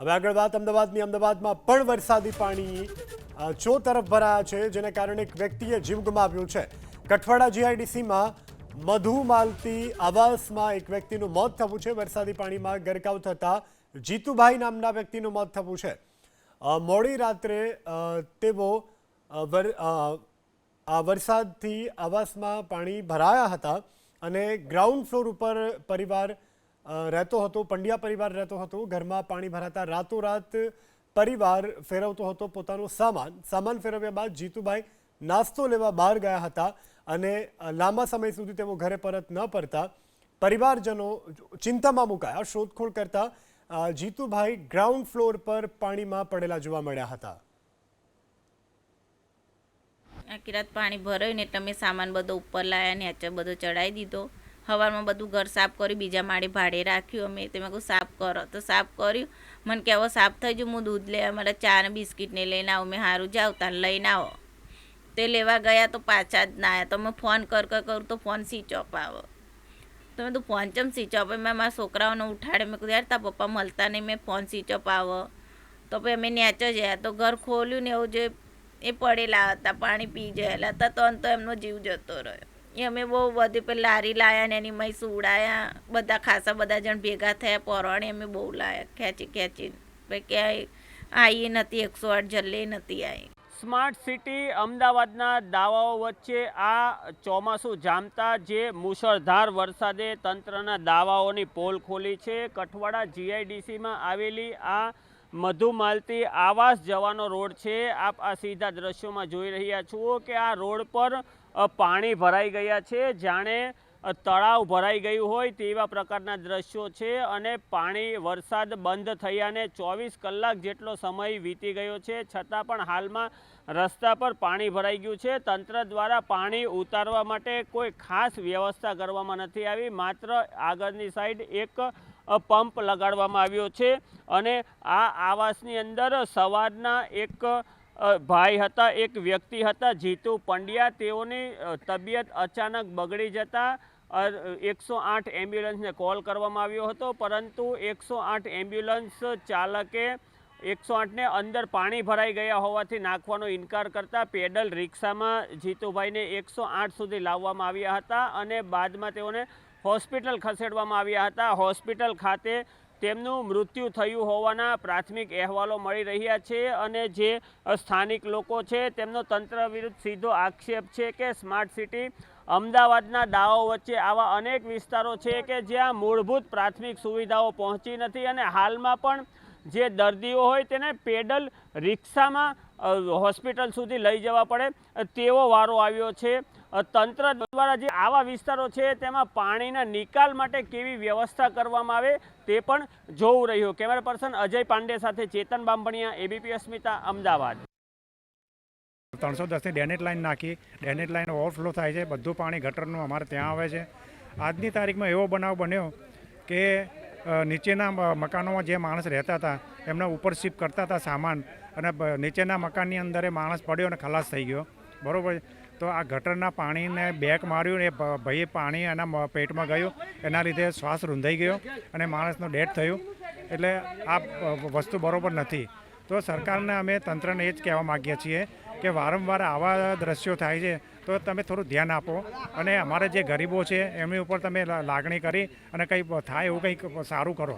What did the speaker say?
હવે આગળ વાત અમદાવાદની. અમદાવાદમાં પણ વરસાદી પાણી ચો તરફ ભરાયા છે, જેને કારણે એક વ્યક્તિએ જીવ ગુમાવ્યો છે. કઠવાડા જીઆઈડીસીમાં મધુ માલતી આવાસમાં એક વ્યક્તિનું મોત થયું છે. વરસાદી પાણીમાં ગરકાવ થતાં જીતુભાઈ નામના વ્યક્તિનું મોત થયું છે. મોડી રાત્રે તેઓ આ વરસાદથી આવાસમાં પાણી ભરાયા હતા અને ગ્રાઉન્ડ ફ્લોર ઉપર પરિવાર રહેતો હતો, પંડ્યા પરિવાર રહેતો હતો, ઘરમાં પાણી ભરાતા રાતોરાત પરિવાર ફેરવતો હતો પોતાનો સામાન. સામાન ફેરવ્યા બાદ જીતુભાઈ નાસ્તો લેવા બહાર ગયા હતા અને લાંબા સમય સુધી તેઓ ઘરે પરત ન પડતા પરિવારજનો ચિંતામાં મુકાયા. શોધખોળ કરતા જીતુભાઈ ગ્રાઉન્ડ ફ્લોર પર પાણીમાં પડેલા જોવા મળ્યા હતા. આખી રાત પાણી ભરાયું ને તમે સામાન બધો ઉપર લાયા ને બધો ચડાવી દીધો. સવારમાં બધું ઘર સાફ કર્યું, બીજા માળે ભાડે રાખ્યું, અમે તેમાં કહું, સાફ કરો. તો સાફ કર્યું. મને કે હવે સાફ થઈ ગયું, હું દૂધ લે મારા ચા ને બિસ્કિટને લઈને આવું, મેં સારું જાવ તાર લઈને આવો. તે લેવા ગયા તો પાછા જ ના આવ્યા તો મેં ફોન કર કર, કરું, તો ફોન સ્વિચ ઓફ આવો. તો મેં તો ફોન ચમ સ્વિચ ઓફ? મેં મારા છોકરાઓને ઉઠાડે, મેં કીધું, યાર, તાર પપ્પા મળતા નહીં, મેં ફોન સ્વિચ ઓફ આવો. તો પછી અમે નેચે ગયા તો ઘર ખોલ્યું ને એવું જે એ પડેલા હતા, પાણી પી ગયેલા હતા, તો એમનો જીવ જતો રહ્યો. એ અમે બહુ બધી પેલી લારી લાયા ને એની મય સુવડાયા બધા ખાસા બધા જણ ભેગા થયા પરોણે અમે બહુ લાયા, ખેંચી ખેંચીને ભાઈ ક્યાંય આવી નથી, એકસો આઠ જલ્લે નથી આવી સ્માર્ટ સિટી અમદાવાદના દાવાઓ વચ્ચે આ ચોમાસું જામતા જે મુશળધાર વરસાદે તંત્રના દાવાઓની પોલ ખોલી છે. કઠવાડા જીઆઈડીસીમાં આવેલી આ મધુમાલતી આવાસ જવાનો રોડ છે. આપ આ સીધા દ્રશ્યોમાં જોઈ રહ્યા છો કે આ રોડ પર પાણી ભરાઈ ગયા છે. જાણે તળાવ ભરાઈ ગયું હોય તેવા પ્રકારના દ્રશ્યો છે અને પાણી, વરસાદ બંધ થયાને ચોવીસ કલાક જેટલો સમય વીતી ગયો છે. છતાં પણ હાલમાં રસ્તા પર પાણી ભરાઈ ગયું છે. તંત્ર દ્વારા પાણી ઉતારવા માટે કોઈ ખાસ વ્યવસ્થા કરવામાં નથી આવી. માત્ર આગળની સાઈડ એક પંપ લગાડવામાં આવ્યો છે અને આ આવાસની અંદર સવારના એક ભાઈ હતા, એક વ્યક્તિ હતા, જીતુ પંડ્યા. તેઓની તબિયત અચાનક બગડી જતા એકસો આઠ એમ્બ્યુલન્સને કોલ કરવામાં આવ્યો હતો. પરંતુ એકસો આઠ એમ્બ્યુલન્સ ચાલકે એકસો આઠને અંદર પાણી ભરાઈ ગયા હોવાથી નાખવાનો ઇનકાર કરતા પેડલ રિક્ષામાં જીતુભાઈને એકસો આઠ સુધી લાવવામાં આવ્યા હતા અને બાદમાં તેઓને હોસ્પિટલ ખસેડવામાં આવ્યા હતા. હોસ્પિટલ ખાતે તેમનું મૃત્યુ થયું હોવાના પ્રાથમિક અહેવાલો મળી રહ્યા છે અને જે સ્થાનિક લોકો છે, તેમનો તંત્ર વિરુદ્ધ સીધો આક્ષેપ છે કે સ્માર્ટ સિટી અમદાવાદના દાવો વચ્ચે આવા અનેક વિસ્તારો છે કે જ્યાં મૂળભૂત પ્રાથમિક સુવિધાઓ પહોંચી નથી અને હાલમાં પણ જે દર્દીઓ હોય તેને પેડલ રિક્ષામાં હોસ્પિટલ સુધી લઈ જવા પડે તેવો વારો આવ્યો છે. તંત્ર દ્વારા જે આવા વિસ્તારો છે, તેમાં પાણીના નિકાલ માટે કેવી વ્યવસ્થા કરવામાં આવે તે પણ જોવું રહ્યું. કેમેરા પર્સન અજય પાંડે સાથે ચેતન બાંભણિયા, એબીપી અસ્મિતા, અમદાવાદ. ત્રણસો દસની ડેનેટ લાઇન નાખી. ડેનેટ લાઇન ઓવરફ્લો થાય છે. બધું પાણી ગટરનું અમારે ત્યાં આવે છે. આજની તારીખમાં એવો બનાવ બન્યો કે નીચેના મકાનોમાં જે માણસ રહેતા હતા, એમના ઉપર શિફ્ટ કરતા હતા સામાન અને નીચેના મકાનની અંદર એ માણસ પડ્યો અને ખલાસ થઈ ગયો. બરાબર? તો આ ગટરના પાણીને બેક માર્યું એ ભાઈએ પાણી એના પેટમાં ગયું. એના લીધે શ્વાસ રૂંધાઈ ગયો અને માણસનું ડેથ થયું. એટલે આ વસ્તુ બરાબર નથી. તો સરકારને અમે તંત્રને એ જ કહેવા માગીએ છીએ કે વારંવાર આવા દ્રશ્યો થાય છે તો તમે થોડું ધ્યાન આપો. અને અમારા જે ગરીબો છે, એમની ઉપર તમે લાગણી કરી અને કંઈ થાય એવું કંઈક સારું કરો.